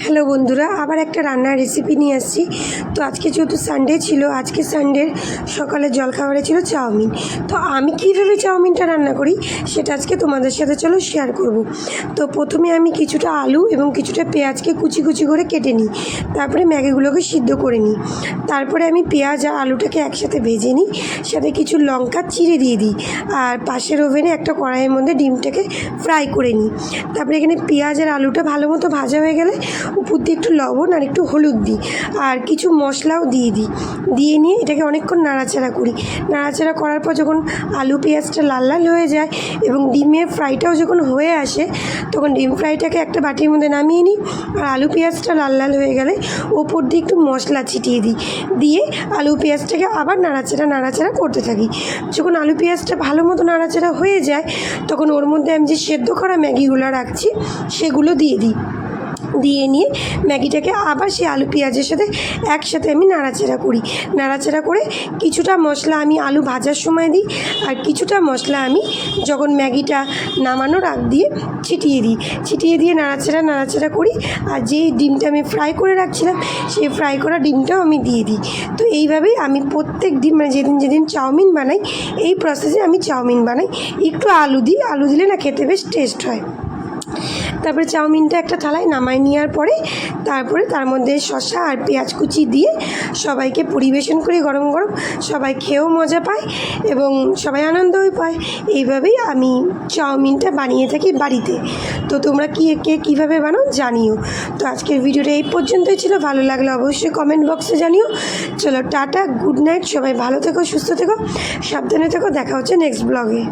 Hello বন্ধুরা, আবার একটা রান্নার রেসিপি নিয়ে আসছি। তো আজকে যেহেতু সানডে ছিল, আজকে সানডের সকালে জলখাবারে ছিল চাউমিন। তো আমি কীভাবে চাউমিনটা রান্না করি, সেটা আজকে তোমাদের সাথে চলো শেয়ার করব। তো প্রথমে আমি কিছুটা আলু এবং কিছুটা পেঁয়াজকে কুচি কুচি করে কেটে নিই। তারপরে ম্যাগিগুলোকে সিদ্ধ করে নিই। তারপরে আমি পেঁয়াজ আর আলুটাকে একসাথে ভেজে নিই। সাথে কিছু লঙ্কা চিড়ে দিয়ে দিই। আর পাশের ওভেনে একটা কড়াইয়ের মধ্যে ডিমটাকে ফ্রাই করে নিই। তারপরে এখানে পেঁয়াজ আর আলুটা ভালো মতো ভাজা হয়ে গেলে উপর দিয়ে একটু লবণ আর একটু হলুদ দিই। আর কিছু মশলাও দিয়ে দিই। দিয়ে নিয়ে এটাকে অনেকক্ষণ নাড়াচাড়া করি। নাড়াচাড়া করার পর যখন আলু, পেঁয়াজটা লাল লাল হয়ে যায় এবং ডিমের ফ্রাইটাও যখন হয়ে আসে, তখন ডিম ফ্রাইটাকে একটা বাটির মধ্যে নামিয়ে নিই আর আলু, পেঁয়াজটা লাল লাল হয়ে গেলে ওপর দিয়ে একটু মশলা ছিটিয়ে দিই। দিয়ে আলু, পেঁয়াজটাকে আবার নাড়াচাড়া নাড়াচাড়া করতে থাকি। যখন আলু, পেঁয়াজটা ভালো মতো নাড়াচাড়া হয়ে যায়, তখন ওর মধ্যে আমি যে সেদ্ধ করা ম্যাগিগুলো রাখছি, সেগুলো দিয়ে দিই। দিয়ে নিয়ে ম্যাগিটাকে আবার সেই আলু পেঁয়াজের সাথে একসাথে আমি নাড়াচাড়া করি। নাড়াচাড়া করে কিছুটা মশলা আমি আলু ভাজার সময় দিই আর কিছুটা মশলা আমি যখন ম্যাগিটা নামানোর আগ দিয়ে ছিটিয়ে দিই। ছিটিয়ে দিয়ে নাড়াচাড়া নাড়াচাড়া করি আর যেই ডিমটা আমি ফ্রাই করে রাখছিলাম সেই ফ্রাই করা ডিমটাও আমি দিয়ে দিই। তো এইভাবেই আমি প্রত্যেক দিন মানে যেদিন যেদিন চাউমিন বানাই, এই প্রসেসে আমি চাউমিন বানাই। একটু আলু দিই, আলু দিলে না খেতে বেশ টেস্ট হয়। তারপরে চাউমিনটা একটা থালায় নামাই নেওয়ার পরে তারপরে তার মধ্যে শসা আর পেঁয়াজ কুচি দিয়ে সবাইকে পরিবেশন করি গরম গরম। সবাই খেয়েও মজা পায় এবং সবাই আনন্দও পায়। এইভাবেই আমি চাউমিনটা বানিয়ে থাকি বাড়িতে। তো তোমরা কি কে কীভাবে বানাও জানিও। তো আজকের ভিডিওটা এই পর্যন্তই ছিল। ভালো লাগলে অবশ্যই কমেন্ট বক্সে জানিও। চলো টাটা গুড নাইট সবাই ভালো থেকো, সুস্থ থেকো, সাবধানে থেকো। দেখা হচ্ছে নেক্সট ব্লগে